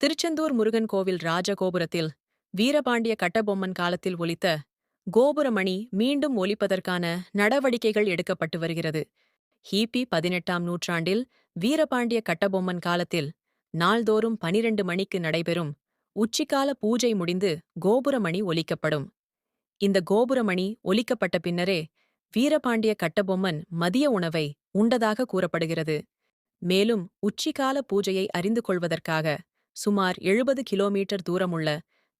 திருச்செந்தூர் முருகன் கோவில் ராஜகோபுரத்தில் வீரபாண்டிய கட்டபொம்மன் காலத்தில் ஒலித்த கோபுரமணி மீண்டும் ஒலிப்பதற்கான நடவடிக்கைகள் எடுக்கப்பட்டு வருகிறது. ஹிபி பதினெட்டாம் நூற்றாண்டில் வீரபாண்டிய கட்டபொம்மன் காலத்தில் நாள்தோறும் பனிரெண்டு மணிக்கு நடைபெறும் உச்சிக்கால பூஜை முடிந்து கோபுரமணி ஒலிக்கப்படும். இந்த கோபுரமணி ஒலிக்கப்பட்ட பின்னரே வீரபாண்டிய கட்டபொம்மன் மதிய உணவை உண்டதாக கூறப்படுகிறது. மேலும் உச்சிக்கால பூஜையை அறிந்து கொள்வதற்காக சுமார் எழுபது கிலோமீட்டர் தூரமுள்ள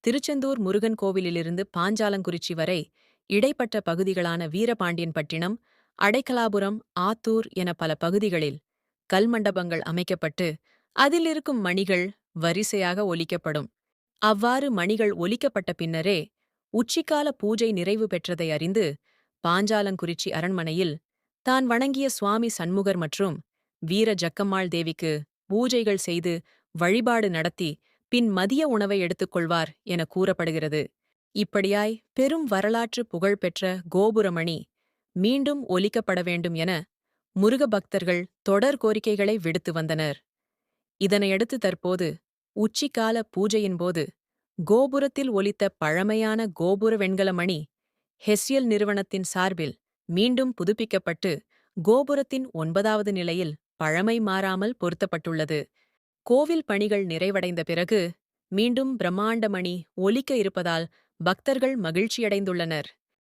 திருச்செந்தூர் முருகன் கோவிலிலிருந்து பாஞ்சாலங்குறிச்சி வரை இடைப்பட்ட பகுதிகளான வீரபாண்டியன்பட்டினம் அடைக்கலாபுரம் ஆத்தூர் என பல பகுதிகளில் கல்மண்டபங்கள் அமைக்கப்பட்டு அதில் இருக்கும் மணிகள் வரிசையாக ஒலிக்கப்படும். அவ்வாறு மணிகள் ஒலிக்கப்பட்ட பின்னரே உச்சிக்கால பூஜை நிறைவு பெற்றதை அறிந்து பாஞ்சாலங்குறிச்சி அரண்மனையில் தான் வணங்கிய சுவாமி சண்முகர் மற்றும் வீர ஜக்கம்மாள் தேவிக்கு பூஜைகள் செய்து வழிபாடு நடத்தி பின் மதிய உணவை எடுத்துக்கொள்வார் என கூறப்படுகிறது. இப்படியாய் பெரும் வரலாற்று புகழ்பெற்ற கோபுரமணி மீண்டும் ஒலிக்கப்பட வேண்டும் என முருக பக்தர்கள் தொடர் கோரிக்கைகளை விடுத்து வந்தனர். இதனையடுத்து தற்போது உச்சிக்கால பூஜையின் போது கோபுரத்தில் ஒலித்த பழமையான கோபுர வெண்கல மணி ஹெஸ்யல் நிறுவனத்தின் சார்பில் மீண்டும் புதுப்பிக்கப்பட்டு கோபுரத்தின் ஒன்பதாவது நிலையில் பழமை மாறாமல் பொருத்தப்பட்டுள்ளது. கோவில் பணிகள் நிறைவடைந்த பிறகு மீண்டும் பிரம்மாண்டமணி ஒலிக்க இருப்பதால் பக்தர்கள் மகிழ்ச்சியடைந்துள்ளனர்.